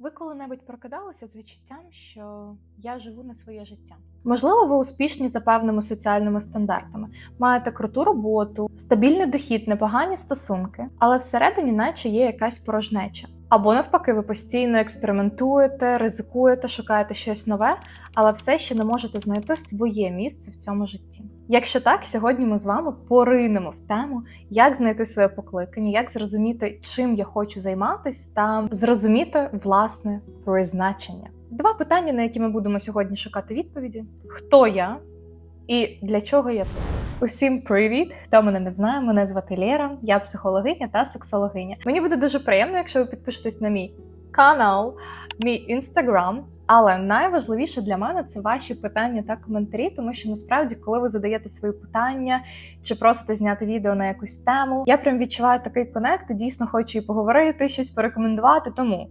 Ви коли-небудь прокидалися з відчуттям, що я живу не своє життя? Можливо, ви успішні за певними соціальними стандартами, маєте круту роботу, стабільний дохід, непогані стосунки, але всередині, наче є якась порожнеча. Або навпаки, ви постійно експериментуєте, ризикуєте, шукаєте щось нове, але все ще не можете знайти своє місце в цьому житті. Якщо так, сьогодні ми з вами поринемо в тему, як знайти своє покликання, як зрозуміти, чим я хочу займатися, та зрозуміти власне призначення. Два питання, на які ми будемо сьогодні шукати відповіді: хто я і для чого я тут? Усім привіт! Хто мене не знає, мене звати Лєра, я психологиня та сексологиня. Мені буде дуже приємно, якщо ви підпишетесь на мій канал, мій інстаграм. Але найважливіше для мене це ваші питання та коментарі, тому що насправді, коли ви задаєте свої питання чи просите зняти відео на якусь тему, я прям відчуваю такий конект і дійсно хочу і поговорити, щось порекомендувати. Тому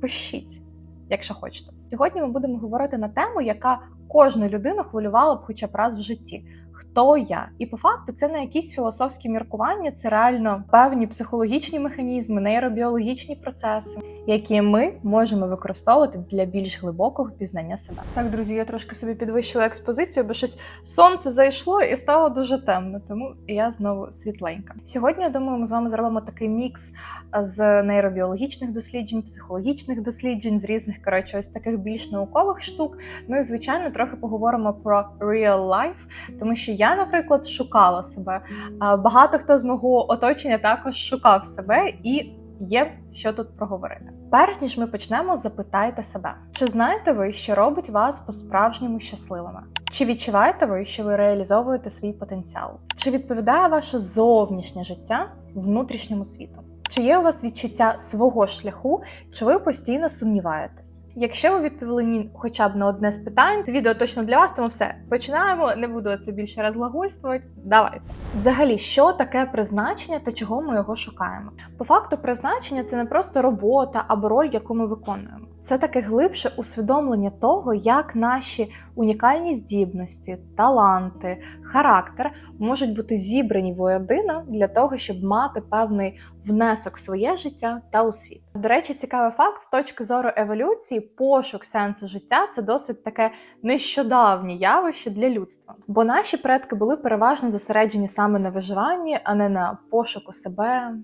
пишіть, якщо хочете. Сьогодні ми будемо говорити на тему, яка кожну людину хвилювала б хоча б раз в житті. Хто я? І по факту це не якісь філософські міркування, це реально певні психологічні механізми, нейробіологічні процеси, які ми можемо використовувати для більш глибокого пізнання себе. Так, друзі, я трошки собі підвищила експозицію, бо щось сонце зайшло і стало дуже темно, тому я знову світленька. Сьогодні я думаю, ми з вами зробимо такий мікс з нейробіологічних досліджень, психологічних досліджень, з різних коротше, ось таких більш наукових штук. Ну і звичайно, трохи поговоримо про real life, тому що я, наприклад, шукала себе. Багато хто з мого оточення також шукав себе і є що тут проговорити. Перш ніж ми почнемо, запитайте себе, чи знаєте ви, що робить вас по-справжньому щасливими? Чи відчуваєте ви, що ви реалізовуєте свій потенціал? Чи відповідає ваше зовнішнє життя внутрішньому світу? Чи є у вас відчуття свого шляху, чи ви постійно сумніваєтесь? Якщо ви відповіли ні хоча б на одне з питань, це відео точно для вас, тому все починаємо. Не буду це більше розглагольствувати. Давайте. Взагалі, що таке призначення та чого ми його шукаємо? По факту, призначення це не просто робота або роль, яку ми виконуємо. Це таке глибше усвідомлення того, як наші унікальні здібності, таланти, характер можуть бути зібрані воєдино для того, щоб мати певний внесок в своє життя та у світ. До речі, цікавий факт з точки зору еволюції, пошук сенсу життя це досить таке нещодавнє явище для людства. Бо наші предки були переважно зосереджені саме на виживанні, а не на пошуку себе.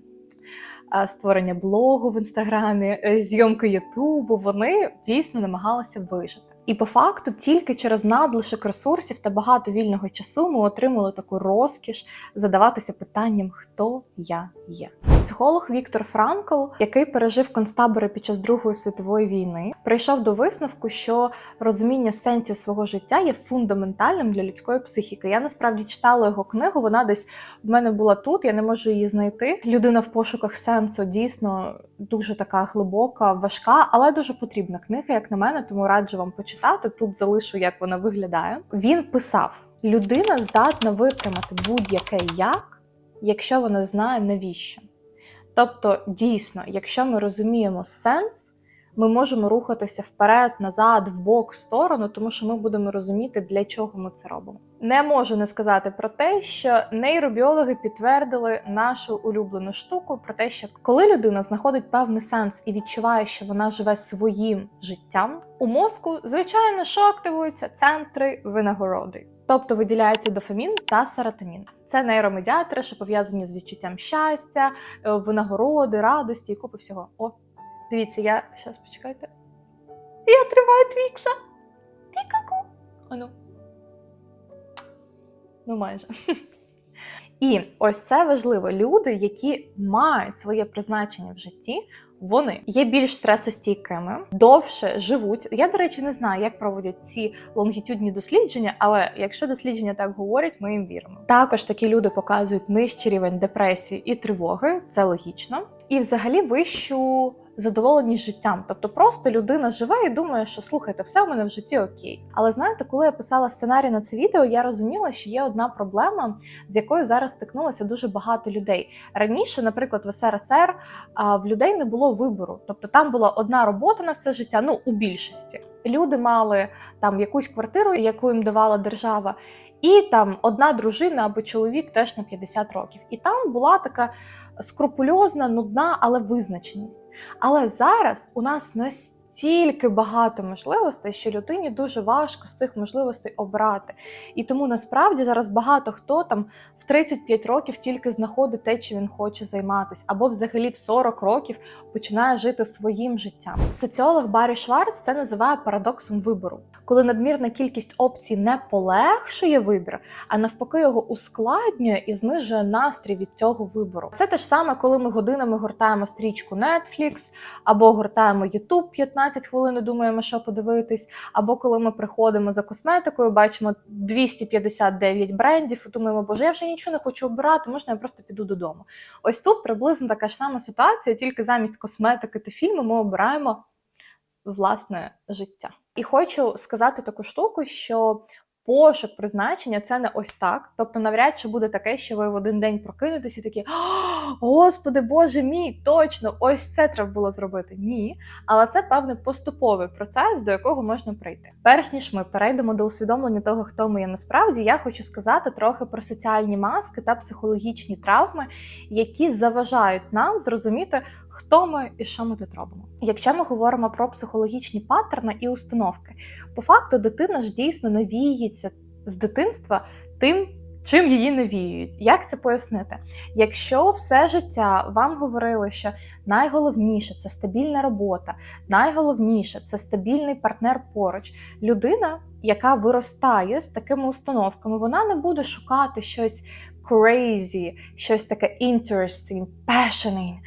Створення блогу в інстаграмі, е, зйомки Ютубу, вони дійсно намагалися вижити. І по факту тільки через надлишок ресурсів та багато вільного часу ми отримали таку розкіш задаватися питанням, хто я є. Психолог Віктор Франкл, який пережив концтабори під час Другої світової війни, прийшов до висновку, що розуміння сенсів свого життя є фундаментальним для людської психіки. Я насправді читала його книгу. Вона десь в мене була тут. Я не можу її знайти. Людина в пошуках сенсу дійсно дуже така глибока, важка, але дуже потрібна книга, як на мене, тому раджу вам почитати. Тут залишу, як вона виглядає. Він писав: людина здатна витримати будь-яке як, якщо вона знає навіщо. Тобто, дійсно, якщо ми розуміємо сенс, ми можемо рухатися вперед, назад, вбок, в сторону, тому що ми будемо розуміти, для чого ми це робимо. Не можу не сказати про те, що нейробіологи підтвердили нашу улюблену штуку про те, що коли людина знаходить певний сенс і відчуває, що вона живе своїм життям, у мозку, звичайно, що активуються центри винагороди. Тобто виділяється дофамін та серотонін. Це нейромедіатори, що пов'язані з відчуттям щастя, е, винагороди, радості і купи всього. О, дивіться, я зараз почекайте. Я тримаю твікса. Пі-ку-ку. Ану. Ну, майже. І ось це важливо. Люди, які мають своє призначення в житті, вони є більш стресостійкими, довше живуть. Я, до речі, не знаю, як проводять ці лонгітюдні дослідження, але якщо дослідження так говорять, ми їм віримо. Також такі люди показують нижчий рівень депресії і тривоги, це логічно, і взагалі вищу задоволеність життям. Тобто просто людина живе і думає, що слухайте, все в мене в житті окей. Але знаєте, коли я писала сценарій на це відео, я розуміла, що є одна проблема, з якою зараз стикнулося дуже багато людей. Раніше, наприклад, в СРСР в людей не було вибору, тобто там була одна робота на все життя. Ну у більшості люди мали там якусь квартиру, яку їм давала держава. І там одна дружина або чоловік теж на 50 років. І там була така скрупульозна, нудна, але визначеність. Але зараз у нас настільки багато можливостей, що людині дуже важко з цих можливостей обрати. І тому насправді зараз багато хто там в 35 років тільки знаходить те, чим він хоче займатися, або взагалі в 40 років починає жити своїм життям. Соціолог Баррі Шварц це називає парадоксом вибору, коли надмірна кількість опцій не полегшує вибір, а навпаки його ускладнює і знижує настрій від цього вибору. Це те ж саме, коли ми годинами гортаємо стрічку Netflix, або гортаємо YouTube 15 хвилин і думаємо, що подивитись, або коли ми приходимо за косметикою, бачимо 259 брендів, і думаємо, боже, я вже нічого не хочу обирати, можна я просто піду додому. Ось тут приблизно така ж сама ситуація, тільки замість косметики та фільму ми обираємо власне життя. І хочу сказати таку штуку, що пошук призначення це не ось так. Тобто, навряд чи буде таке, що ви в один день прокинетесь і такі Господи, Боже мій, точно, ось це треба було зробити. Ні, але це певний поступовий процес, до якого можна прийти. Перш ніж ми перейдемо до усвідомлення того, хто ми є насправді, я хочу сказати трохи про соціальні маски та психологічні травми, які заважають нам зрозуміти, хто ми і що ми тут робимо. Якщо ми говоримо про психологічні паттерни і установки, по факту дитина ж дійсно навіється з дитинства тим. Чим її навіюють? Як це пояснити? Якщо все життя вам говорили, що найголовніше це стабільна робота, найголовніше це стабільний партнер поруч, людина, яка виростає з такими установками, вона не буде шукати щось crazy, щось таке interesting, passionate,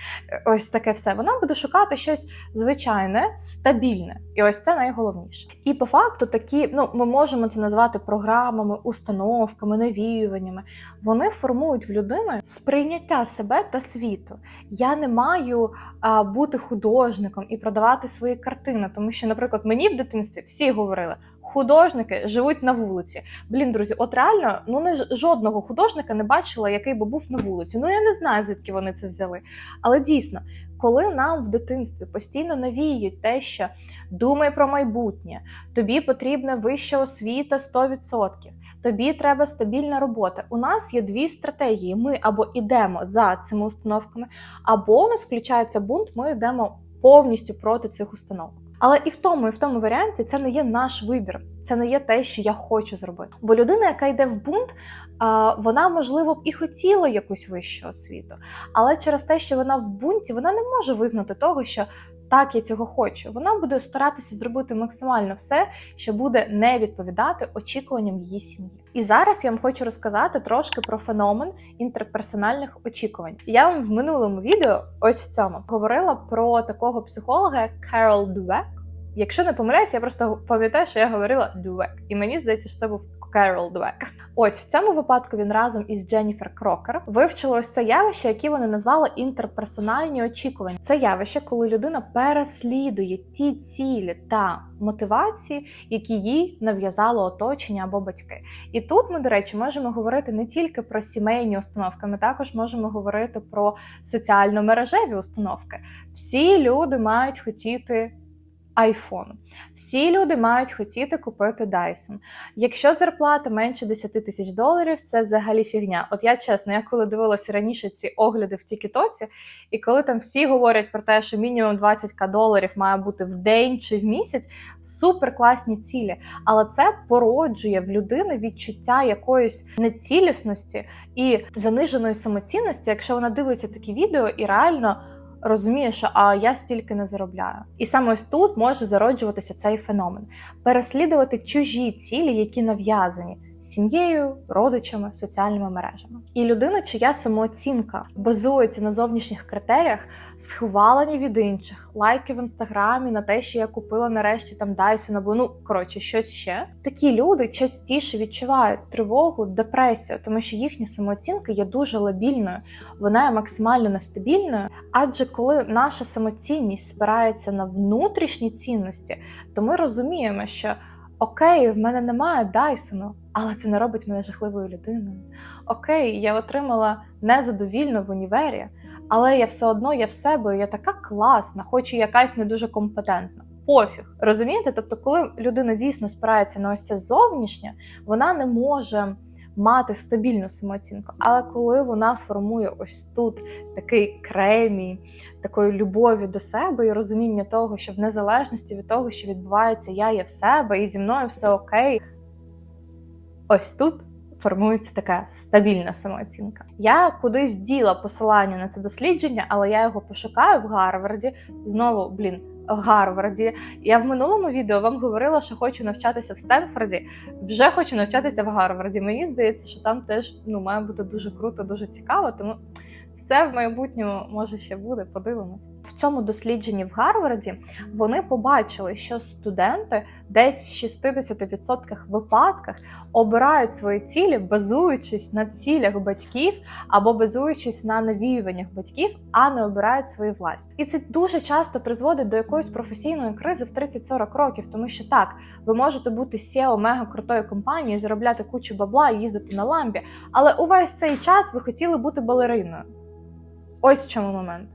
ось таке все. Вона буде шукати щось звичайне, стабільне. І ось це найголовніше. І по факту такі, ну ми можемо це назвати програмами, установками, навіюваннями. Вони формують в людини сприйняття себе та світу. Я не маю а, бути художником і продавати свої картини, тому що, наприклад, мені в дитинстві всі говорили. Художники живуть на вулиці. Блін, друзі, от реально, ну не жодного художника не бачила, який би був на вулиці. Ну я не знаю, звідки вони це взяли. Але дійсно, коли нам в дитинстві постійно навіють те, що думай про майбутнє, тобі потрібна вища освіта 100%, тобі треба стабільна робота. У нас є дві стратегії: ми або йдемо за цими установками, або у нас включається бунт, ми йдемо повністю проти цих установок. Але і в тому, і в тому варіанті це не є наш вибір, це не є те, що я хочу зробити. Бо людина, яка йде в бунт, вона можливо б і хотіла якусь вищу освіту, але через те, що вона в бунті, вона не може визнати того, що так, я цього хочу. Вона буде старатися зробити максимально все, що буде не відповідати очікуванням її сім'ї. І зараз я вам хочу розказати трошки про феномен інтерперсональних очікувань. Я вам в минулому відео, ось в цьому, говорила про такого психолога, як Керол Дувек. Якщо не помиляюсь, я просто пам'ятаю, що я говорила Дувек, і мені здається, що це був Керол Двек. Ось в цьому випадку він разом із Дженніфер Крокер вивчили ось це явище, яке вони назвали інтерперсональні очікування. Це явище, коли людина переслідує ті цілі та мотивації, які їй нав'язало оточення або батьки. І тут ми, до речі, можемо говорити не тільки про сімейні установки, ми також можемо говорити про соціально-мережеві установки. Всі люди мають хотіти iPhone. Всі люди мають хотіти купити Dyson. Якщо зарплата менше 10 тисяч доларів, це взагалі фігня. От я чесно, я коли дивилася раніше ці огляди в Тікітоці, і коли там всі говорять про те, що мінімум 20к доларів має бути в день чи в місяць, супер класні цілі. Але це породжує в людини відчуття якоїсь нецілісності і заниженої самоцінності, якщо вона дивиться такі відео і реально розуміє, що а я стільки не заробляю. І саме ось тут може зароджуватися цей феномен: переслідувати чужі цілі, які нав'язані. Сім'єю, родичами, соціальними мережами. І людина, чия самооцінка базується на зовнішніх критеріях, схвалені від інших, лайки в інстаграмі на те, що я купила нарешті там Dyson або ну коротше щось ще. Такі люди частіше відчувають тривогу, депресію, тому що їхня самооцінка є дуже лабільною, вона є максимально нестабільною. Адже коли наша самоцінність спирається на внутрішні цінності, то ми розуміємо, що Окей, в мене немає Дайсону, але це не робить мене жахливою людиною. Окей, я отримала незадовільно в універі, але я все одно я в себе, я така класна, хоч і якась не дуже компетентна. Пофіг. Розумієте? Тобто, коли людина дійсно спирається на ось це зовнішнє, вона не може мати стабільну самооцінку. Але коли вона формує ось тут такий кремій, такої любові до себе і розуміння того, що в незалежності від того, що відбувається, я є в себе і зі мною все окей. Ось тут формується така стабільна самооцінка. Я кудись діла посилання на це дослідження, але я його пошукаю в Гарварді. Знову, блін, в Гарварді. Я в минулому відео вам говорила, що хочу навчатися в Стенфорді. Вже хочу навчатися в Гарварді. Мені здається, що там теж ну, має бути дуже круто, дуже цікаво. Тому все в майбутньому може ще буде. Подивимось. В цьому дослідженні в Гарварді вони побачили, що студенти десь в 60% випадках обирають свої цілі, базуючись на цілях батьків або базуючись на навіюваннях батьків, а не обирають свої власні. І це дуже часто призводить до якоїсь професійної кризи в 30-40 років, тому що так, ви можете бути SEO мега крутої компанії, заробляти кучу бабла, їздити на ламбі, але увесь цей час ви хотіли бути балериною. Ось в чому момент.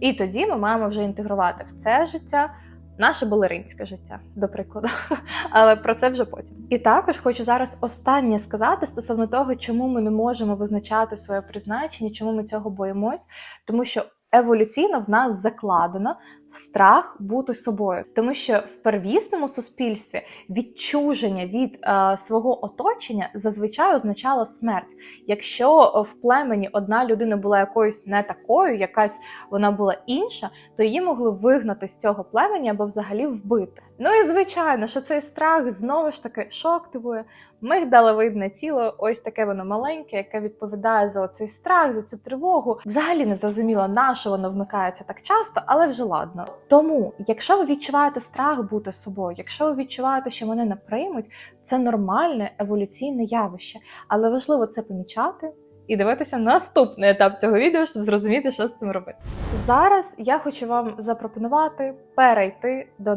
І тоді ми маємо вже інтегрувати в це життя наше балеринське життя, до прикладу. Але про це вже потім. І також хочу зараз останнє сказати стосовно того, чому ми не можемо визначати своє призначення, чому ми цього боїмось, тому що. Еволюційно в нас закладено страх бути собою, тому що в первісному суспільстві відчуження від е, свого оточення зазвичай означало смерть. Якщо в племені одна людина була якоюсь не такою, якась вона була інша, то її могли вигнати з цього племені або взагалі вбити. Ну і звичайно, що цей страх знову ж таки що активує мигдалевидне тіло, ось таке воно маленьке, яке відповідає за цей страх, за цю тривогу. Взагалі не зрозуміло, на що воно вмикається так часто, але вже ладно. Тому, якщо ви відчуваєте страх бути собою, якщо ви відчуваєте, що мене не приймуть, це нормальне еволюційне явище, але важливо це помічати. І дивитися наступний етап цього відео, щоб зрозуміти, що з цим робити. Зараз я хочу вам запропонувати перейти до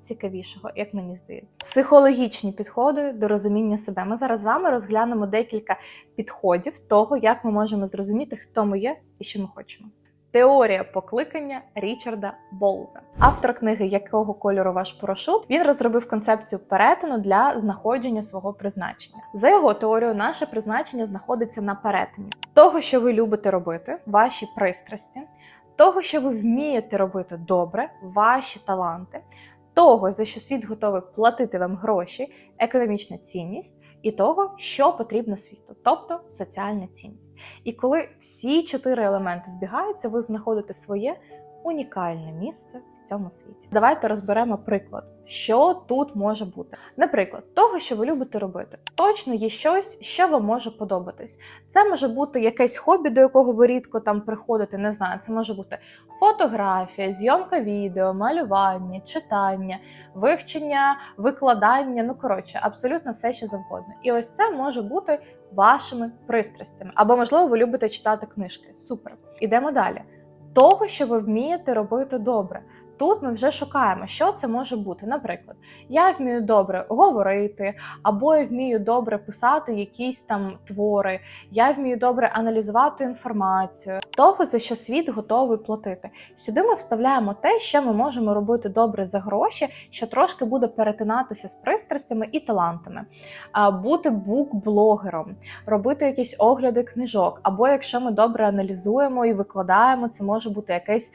найцікавішого, як мені здається, психологічні підходи до розуміння себе. Ми зараз з вами розглянемо декілька підходів того, як ми можемо зрозуміти, хто ми є і що ми хочемо. Теорія покликання Річарда Болза, автор книги Якого кольору ваш парашут, він розробив концепцію перетину для знаходження свого призначення. За його теорією, наше призначення знаходиться на перетині того, що ви любите робити, ваші пристрасті, того, що ви вмієте робити добре, ваші таланти, того, за що світ готовий платити вам гроші, економічна цінність. І того, що потрібно світу, тобто соціальна цінність. І коли всі чотири елементи збігаються, ви знаходите своє унікальне місце в цьому світі. Давайте розберемо приклад, що тут може бути. Наприклад, того, що ви любите робити, точно є щось, що вам може подобатись. Це може бути якесь хобі, до якого ви рідко там приходите. Не знаю, це може бути фотографія, зйомка відео, малювання, читання, вивчення, викладання. Ну коротше, абсолютно все, що завгодно. І ось це може бути вашими пристрастями. Або, можливо, ви любите читати книжки. Супер. Ідемо далі. Того, що ви вмієте робити добре. Тут ми вже шукаємо, що це може бути. Наприклад, я вмію добре говорити, або я вмію добре писати якісь там твори, я вмію добре аналізувати інформацію, того, за що світ готовий платити. Сюди ми вставляємо те, що ми можемо робити добре за гроші, що трошки буде перетинатися з пристрастями і талантами, бути бук-блогером, робити якісь огляди книжок, або якщо ми добре аналізуємо і викладаємо, це може бути якесь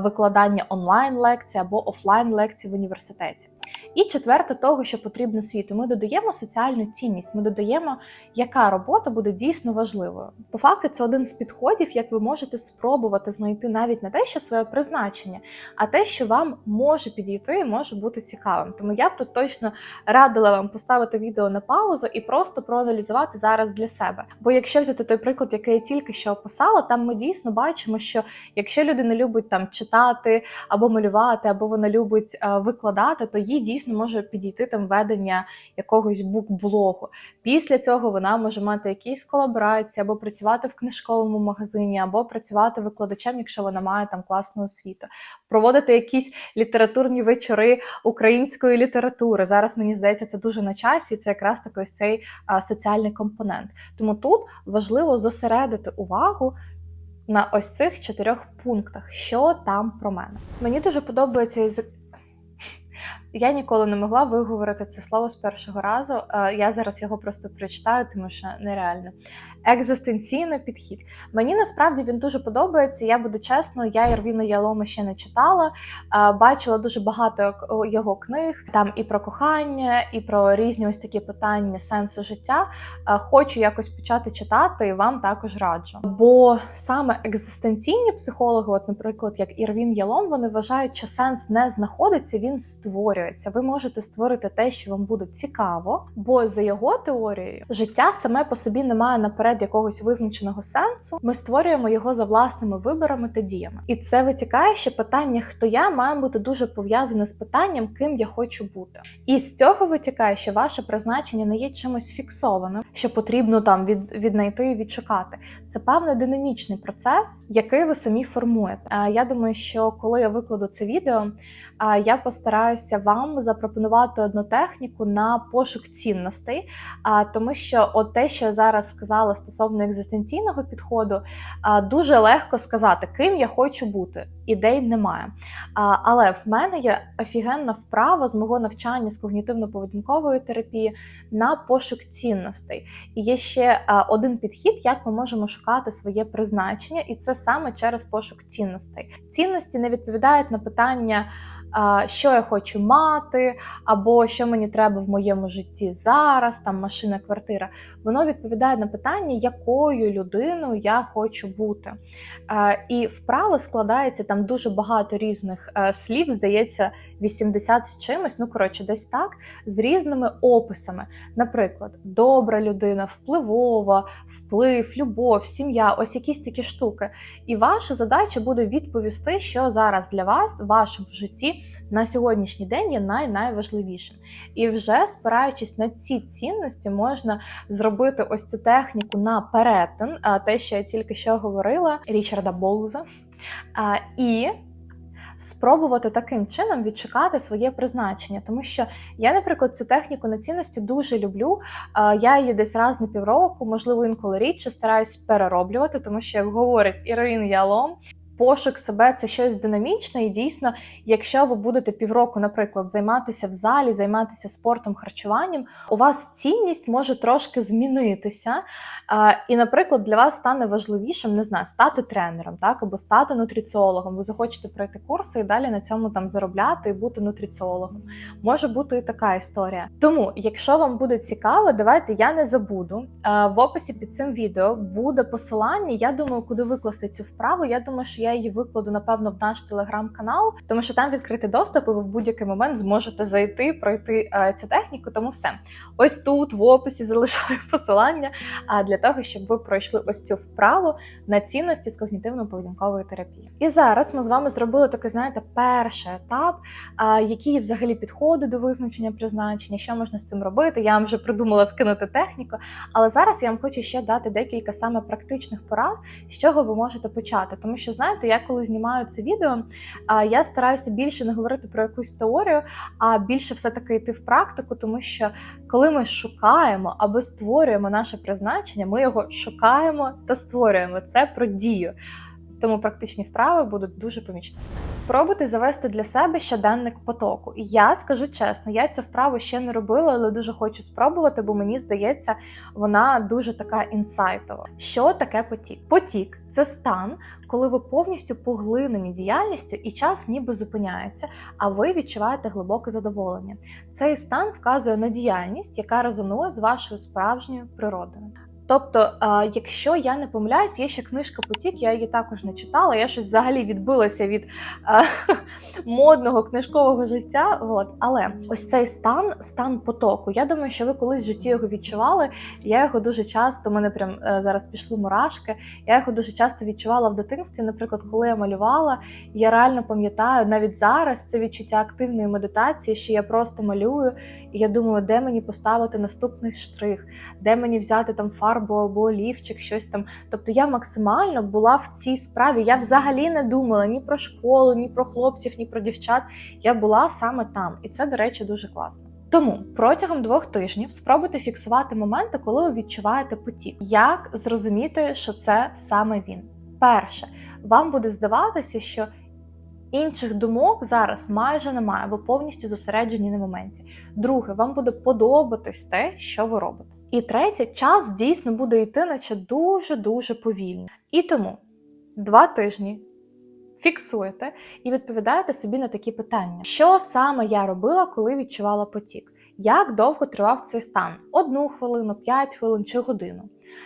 викладання онлайн лекцій або офлайн-лекції в університеті. І четверте, того, що потрібно світу, ми додаємо соціальну цінність. Ми додаємо, яка робота буде дійсно важливою. По факту, це один з підходів, як ви можете спробувати знайти навіть не те, що своє призначення, а те, що вам може підійти і може бути цікавим. Тому я б тут точно радила вам поставити відео на паузу і просто проаналізувати зараз для себе. Бо якщо взяти той приклад, який я тільки що описала, там ми дійсно бачимо, що якщо людина любить там читати або малювати, або вона любить е, викладати, то їй дійсно може підійти там ведення якогось букблогу. Після цього вона може мати якісь колаборації, або працювати в книжковому магазині, або працювати викладачем, якщо вона має там класну освіту, проводити якісь літературні вечори української літератури. Зараз мені здається, це дуже на часі. Це якраз такий ось цей соціальний компонент. Тому тут важливо зосередити увагу. На ось цих чотирьох пунктах, що там про мене. Мені дуже подобається. Я ніколи не могла виговорити це слово з першого разу. Е, Я зараз його просто прочитаю, тому що нереально. Екзистенційний підхід. Мені насправді він дуже подобається. Я буду чесно, я Ірвіна Ялома ще не читала. Бачила дуже багато його книг, там і про кохання, і про різні ось такі питання сенсу життя. Хочу якось почати читати і вам також раджу. Бо саме екзистенційні психологи, от, наприклад, як Ірвін Ялом, вони вважають, що сенс не знаходиться, він створюється. Ви можете створити те, що вам буде цікаво, бо за його теорією життя саме по собі не має наперед якогось визначеного сенсу. Ми створюємо його за власними виборами та діями. І це витікає, що питання, хто я, має бути дуже пов'язане з питанням, ким я хочу бути. І з цього витікає, що ваше призначення не є чимось фіксованим, що потрібно там від, віднайти і відшукати. Це певний динамічний процес, який ви самі формуєте. Е, Я думаю, що коли я викладу це відео, е, я постараюся вам запропонувати одну техніку на пошук цінностей, тому що от те, що я зараз сказала стосовно екзистенційного підходу, дуже легко сказати, ким я хочу бути. Ідей немає. Але в мене є офігенна вправа з мого навчання з когнітивно-поведінкової терапії на пошук цінностей. І є ще один підхід, як ми можемо шукати своє призначення, і це саме через пошук цінностей. Цінності не відповідають на питання. Що я хочу мати, або що мені треба в моєму житті зараз, там машина, квартира. Воно відповідає на питання, якою людиною я хочу бути. І вправо складається там дуже багато різних е, слів, здається, 80 з чимось, ну коротше, десь так, з різними описами. Наприклад, добра людина, впливова, вплив, любов, сім'я, ось якісь такі штуки. І ваша задача буде відповісти, що зараз для вас в вашому житті на сьогоднішній день є най-найважливішим. І вже спираючись на ці цінності, можна зробити ось цю техніку на перетин, а, те, що я тільки що говорила, Річарда Боуза. І спробувати таким чином відшукати своє призначення, тому що я, наприклад, цю техніку на цінності дуже люблю. Я її десь раз на півроку, можливо, інколи рідше стараюсь перероблювати, тому що, як говорить Ірина Ялом, пошук себе це щось динамічне, і дійсно, якщо ви будете півроку, наприклад, займатися в залі, займатися спортом, харчуванням, у вас цінність може трошки змінитися. І, наприклад, для вас стане важливішим, не знаю, стати тренером, так або стати нутриціологом. Ви захочете пройти курси і далі на цьому там заробляти і бути нутриціологом. Може бути і така історія. Тому, якщо вам буде цікаво, давайте я не забуду. В описі під цим відео буде посилання. Я думаю, куди викласти цю вправу. Я думаю, що я її викладу напевно в наш телеграм-канал, тому що там відкритий доступ, і ви в будь-який момент зможете зайти, пройти е, цю техніку. Тому все ось тут в описі залишаю посилання. А для того, щоб ви пройшли ось цю вправу на цінності з когнітивно-поведінкової терапії. І зараз ми з вами зробили такий, знаєте, перший етап, які є взагалі підходи до визначення призначення, що можна з цим робити. Я вам вже придумала скинути техніку, але зараз я вам хочу ще дати декілька саме практичних порад, з чого ви можете почати. Тому що, знаєте, я коли знімаю це відео, я стараюся більше не говорити про якусь теорію, а більше все-таки йти в практику, тому що коли ми шукаємо або створюємо наше призначення, ми його шукаємо та створюємо. Це про дію. Тому практичні вправи будуть дуже помічні. Спробуйте завести для себе щоденник потоку. Я скажу чесно, я цю вправу ще не робила, але дуже хочу спробувати, бо мені здається, вона дуже така інсайтова. Що таке потік? Потік це стан, коли ви повністю поглинені діяльністю і час ніби зупиняється, а ви відчуваєте глибоке задоволення. Цей стан вказує на діяльність, яка резонує з вашою справжньою природою. Тобто, е, якщо я не помиляюсь, є ще книжка Потік, я її також не читала. Я щось взагалі відбилася від е, модного книжкового життя. От. Але ось цей стан, стан потоку. Я думаю, що ви колись в житті його відчували. Я його дуже часто, у мене прям е, зараз пішли мурашки. Я його дуже часто відчувала в дитинстві. Наприклад, коли я малювала, я реально пам'ятаю навіть зараз це відчуття активної медитації, що я просто малюю, і я думаю, де мені поставити наступний штрих, де мені взяти там фарбу або олівчик, щось там. Тобто я максимально була в цій справі. Я взагалі не думала ні про школу, ні про хлопців, ні про дівчат. Я була саме там, і це, до речі, дуже класно. Тому протягом двох тижнів спробуйте фіксувати моменти, коли ви відчуваєте потік. Як зрозуміти, що це саме він? Перше, вам буде здаватися, що Інших думок зараз майже немає, ви повністю зосереджені на моменті. Друге, вам буде подобатись те, що ви робите. І третє, час дійсно буде йти, наче дуже-дуже повільно. І тому два тижні фіксуєте і відповідаєте собі на такі питання: що саме я робила, коли відчувала потік? Як довго тривав цей стан? Одну хвилину, п'ять хвилин чи годину?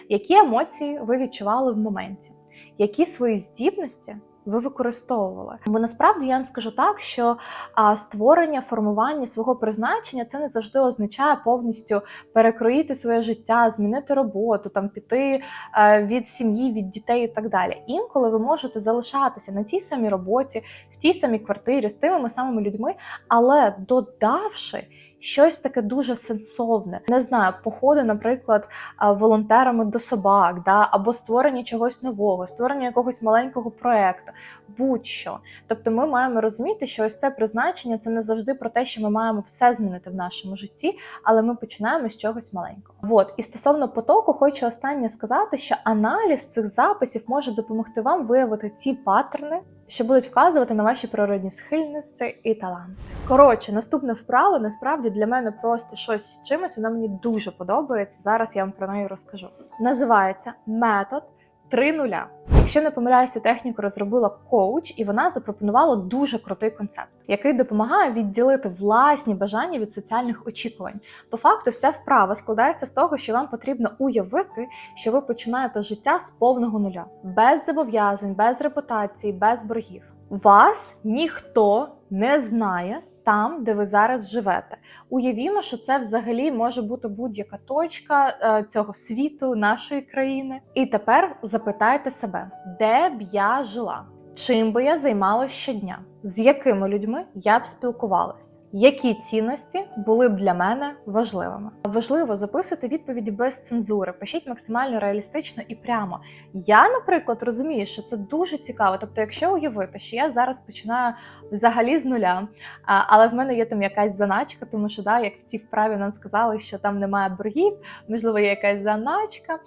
Які емоції ви відчували в моменті? Які свої здібності ви використовували? Бо насправді я вам скажу так, що а, створення, формування свого призначення це не завжди означає повністю перекроїти своє життя, змінити роботу, там піти е, від сім'ї, від дітей і так далі. Інколи ви можете залишатися на тій самій роботі, в тій самій квартирі з тими самими людьми, але додавши. Щось таке дуже сенсовне, не знаю, походи, наприклад, волонтерами до собак, да, або створення чогось нового, створення якогось маленького проекту, будь-що. Тобто, ми маємо розуміти, що ось це призначення це не завжди про те, що ми маємо все змінити в нашому житті, але ми починаємо з чогось маленького. От і стосовно потоку, хочу останнє сказати, що аналіз цих записів може допомогти вам виявити ті паттерни, що будуть вказувати на ваші природні схильності і таланти. Коротше, наступна вправа насправді для мене просто щось з чимось. Вона мені дуже подобається. Зараз я вам про неї розкажу. Називається метод 3 нуля. Якщо не помиляюся, техніку розробила коуч, і вона запропонувала дуже крутий концепт, який допомагає відділити власні бажання від соціальних очікувань. По факту, вся вправа складається з того, що вам потрібно уявити, що ви починаєте життя з повного нуля, без зобов'язань, без репутації, без боргів. Вас ніхто не знає. Там, де ви зараз живете, уявімо, що це взагалі може бути будь-яка точка е, цього світу, нашої країни. І тепер запитайте себе, де б я жила, чим би я займалася щодня, з якими людьми я б спілкувалася, які цінності були б для мене важливими. Важливо записувати відповіді без цензури, пишіть максимально реалістично і прямо. Я, наприклад, розумію, що це дуже цікаво. Тобто, якщо уявити, що я зараз починаю взагалі з нуля, але в мене є там якась заначка, тому що да, як в цій вправі нам сказали, що там немає боргів, можливо, є якась заначка,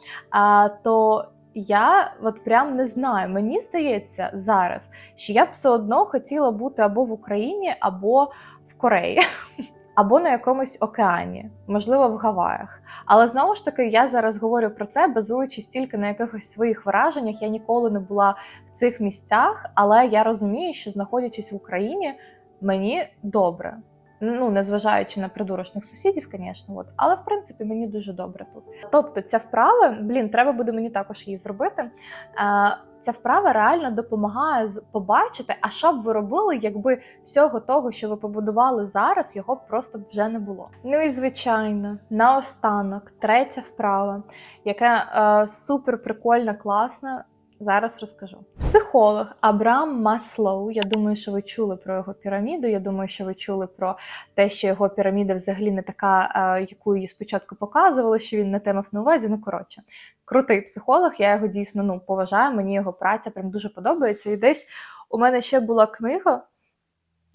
то я от прям не знаю. Мені здається зараз, що я б все одно хотіла бути або в Україні, або в Кореї, або на якомусь океані, можливо, в Гаваях. Але знову ж таки, я зараз говорю про це, базуючись тільки на якихось своїх враженнях. Я ніколи не була в цих місцях, але я розумію, що знаходячись в Україні, мені добре. Ну, незважаючи на придурочних сусідів, звісно, от. але в принципі мені дуже добре тут. Тобто, ця вправа, блін, треба буде мені також її зробити. Е, Ця вправа реально допомагає побачити, а що б ви робили, якби всього того, що ви побудували зараз, його просто вже не було. Ну і звичайно, наостанок, третя вправа, яка е, супер прикольна, класна. Зараз розкажу. Психолог Абрам Маслоу. Я думаю, що ви чули про його піраміду. Я думаю, що ви чули про те, що його піраміда взагалі не така, е, яку її спочатку показували, що він не те мав на увазі. Ну коротше, крутий психолог. Я його дійсно ну поважаю. Мені його праця прям дуже подобається. І десь у мене ще була книга.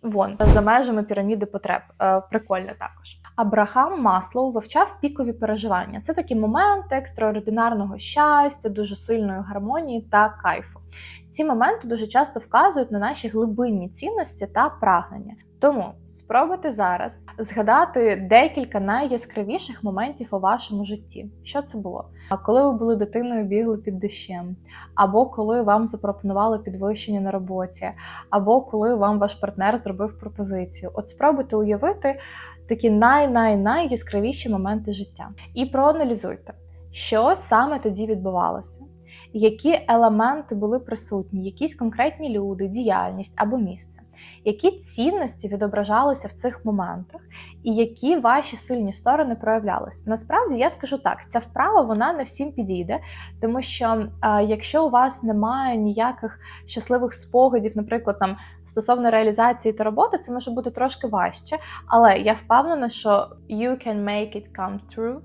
Вон за межами піраміди потреб. Е, прикольно також. Абрахам Маслоу вивчав пікові переживання. Це такі моменти екстраординарного щастя, дуже сильної гармонії та кайфу. Ці моменти дуже часто вказують на наші глибинні цінності та прагнення. Тому спробуйте зараз згадати декілька найяскравіших моментів у вашому житті. Що це було? А коли ви були дитиною, бігли під дощем, або коли вам запропонували підвищення на роботі, або коли вам ваш партнер зробив пропозицію. От спробуйте уявити такі най-най-найяскравіші моменти життя і проаналізуйте, що саме тоді відбувалося. Які елементи були присутні, якісь конкретні люди, діяльність або місце, які цінності відображалися в цих моментах, і які ваші сильні сторони проявлялися? Насправді я скажу так: ця вправа вона не всім підійде, тому що е, якщо у вас немає ніяких щасливих спогадів, наприклад, там стосовно реалізації та роботи, це може бути трошки важче, але я впевнена, що you can make it come true.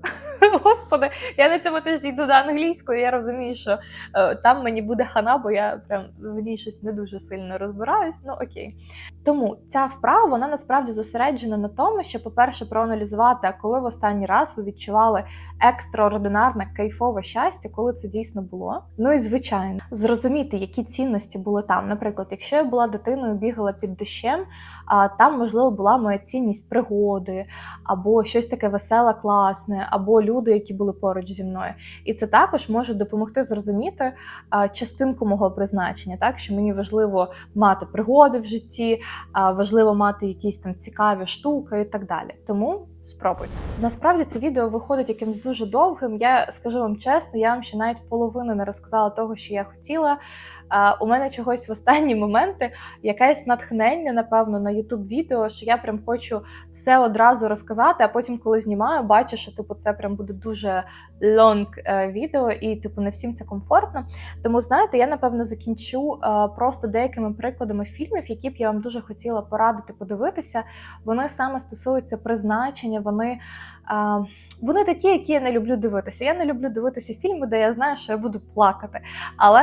Господи, я на цьому тижні йду до англійської. Я розумію, що е, там мені буде хана, бо я прям в ній щось не дуже сильно розбираюсь. Ну окей. Тому ця вправа вона насправді зосереджена на тому, що, по-перше, проаналізувати, коли в останній раз ви відчували екстраординарне кайфове щастя, коли це дійсно було. Ну і звичайно, зрозуміти, які цінності були там. Наприклад, якщо я була дитиною, бігала під дощем, а там, можливо, була моя цінність пригоди, або щось таке веселе, класне, або люди, які були поруч зі мною. І це також може допомогти зрозуміти частинку мого призначення, так що мені важливо мати пригоди в житті, важливо мати якісь там цікаві штуки і так далі. Тому спробуйте. Насправді це відео виходить якимось дуже довгим. Я скажу вам чесно, я вам ще навіть половини не розказала того, що я хотіла. У мене чогось в останні моменти якесь натхнення, напевно, на youtube відео, що я прям хочу все одразу розказати, а потім, коли знімаю, бачу, що типу це прям буде дуже лонг е, відео, і типу не всім це комфортно. Тому знаєте, я напевно закінчу е, просто деякими прикладами фільмів, які б я вам дуже хотіла порадити подивитися. Вони саме стосуються призначення, вони. Вони такі, які я не люблю дивитися. Я не люблю дивитися фільми, де я знаю, що я буду плакати. Але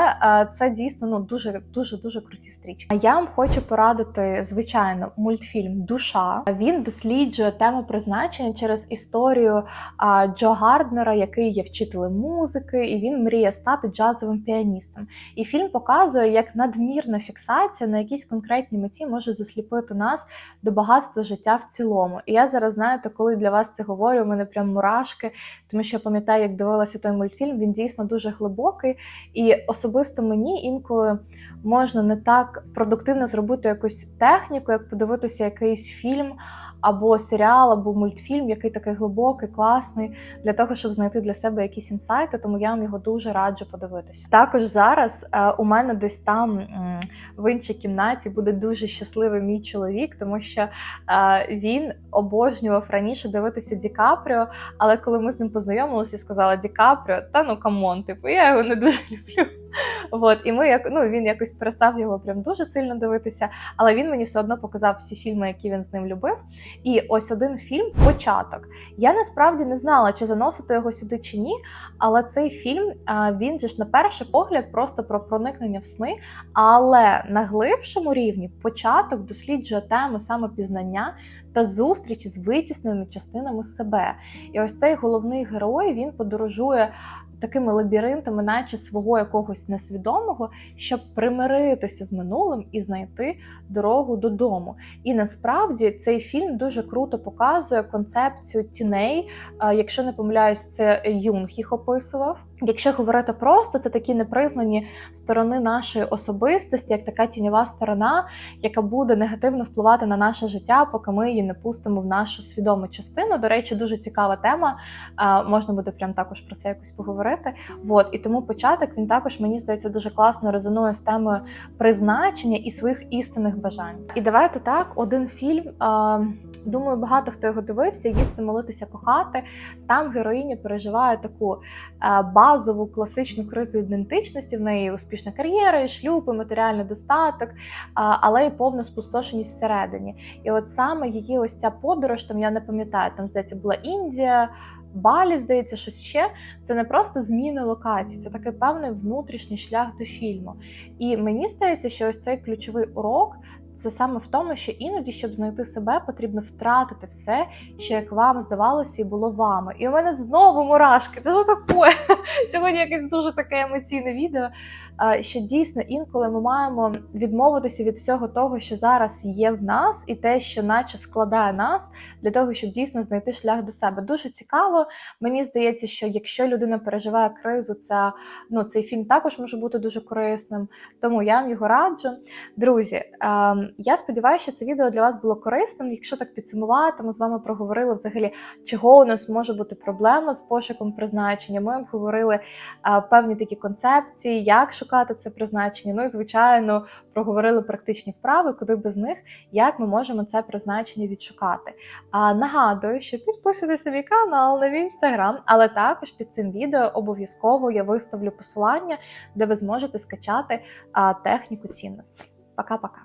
це дійсно ну дуже дуже дуже круті стрічки. Я вам хочу порадити звичайно мультфільм Душа. Він досліджує тему призначення через історію Джо Гарднера, який є вчителем музики, і він мріє стати джазовим піаністом. І фільм показує, як надмірна фіксація на якійсь конкретній меті може засліпити нас до багатства життя в цілому. І я зараз знаєте, коли для вас це говорю, у мене прям мурашки, тому що я пам'ятаю, як дивилася той мультфільм. Він дійсно дуже глибокий, і особисто мені інколи можна не так продуктивно зробити якусь техніку, як подивитися якийсь фільм. Або серіал, або мультфільм, який такий глибокий, класний, для того, щоб знайти для себе якісь інсайти, тому я вам його дуже раджу подивитися. Також зараз е, у мене десь там в іншій кімнаті буде дуже щасливий мій чоловік, тому що е, він обожнював раніше дивитися Ді Капріо, але коли ми з ним познайомилися, сказала Ді Капріо, та ну камон, типу, я його не дуже люблю. От, і ми як ну він якось перестав його прям дуже сильно дивитися, але він мені все одно показав всі фільми, які він з ним любив. І ось один фільм початок. Я насправді не знала, чи заносити його сюди чи ні. Але цей фільм він же ж на перший погляд просто про проникнення в сни. Але на глибшому рівні початок досліджує тему самопізнання та зустрічі з витісненими частинами себе. І ось цей головний герой він подорожує такими лабіринтами, наче свого якогось несвідомого, щоб примиритися з минулим і знайти дорогу додому. І насправді цей фільм дуже круто показує концепцію тіней. Якщо не помиляюсь, це Юнг їх описував. Якщо говорити просто, це такі непризнані сторони нашої особистості, як така тіньова сторона, яка буде негативно впливати на наше життя, поки ми її не пустимо в нашу свідому частину. До речі, дуже цікава тема. Можна буде прям також про це якось поговорити. Вот і тому початок він також мені здається дуже класно резонує з темою призначення і своїх істинних бажань. І давайте так, один фільм. Думаю, багато хто його дивився, їсти, молитися, кохати. Там героїня переживає таку е, базову класичну кризу ідентичності. В неї успішна кар'єра, і шлюб, і матеріальний достаток, але й повна спустошеність всередині. І от саме її ось ця подорож, там я не пам'ятаю, там здається була Індія. Балі, здається, щось ще. Це не просто зміни локації, це такий певний внутрішній шлях до фільму. І мені здається, що ось цей ключовий урок це саме в тому, що іноді, щоб знайти себе, потрібно втратити все, що як вам здавалося і було вами. І у мене знову мурашки. Це що таке? Сьогодні якесь дуже таке емоційне відео. Що дійсно інколи ми маємо відмовитися від всього того, що зараз є в нас, і те, що наче складає нас, для того, щоб дійсно знайти шлях до себе. Дуже цікаво. Мені здається, що якщо людина переживає кризу, це ну цей фільм також може бути дуже корисним. Тому я вам його раджу. Друзі, ем, я сподіваюся, що це відео для вас було корисним. Якщо так підсумувати, ми з вами проговорили взагалі, чого у нас може бути проблема з пошуком призначення. Ми обговорили певні такі концепції, як шукати це призначення. Ну і звичайно, проговорили практичні вправи, куди без них, як ми можемо це призначення відшукати. А нагадую, що підписуйтесь на мій канал, на мій інстаграм, але також під цим відео обов'язково я виставлю посилання, де ви зможете скачати техніку цінностей. Пока-пока.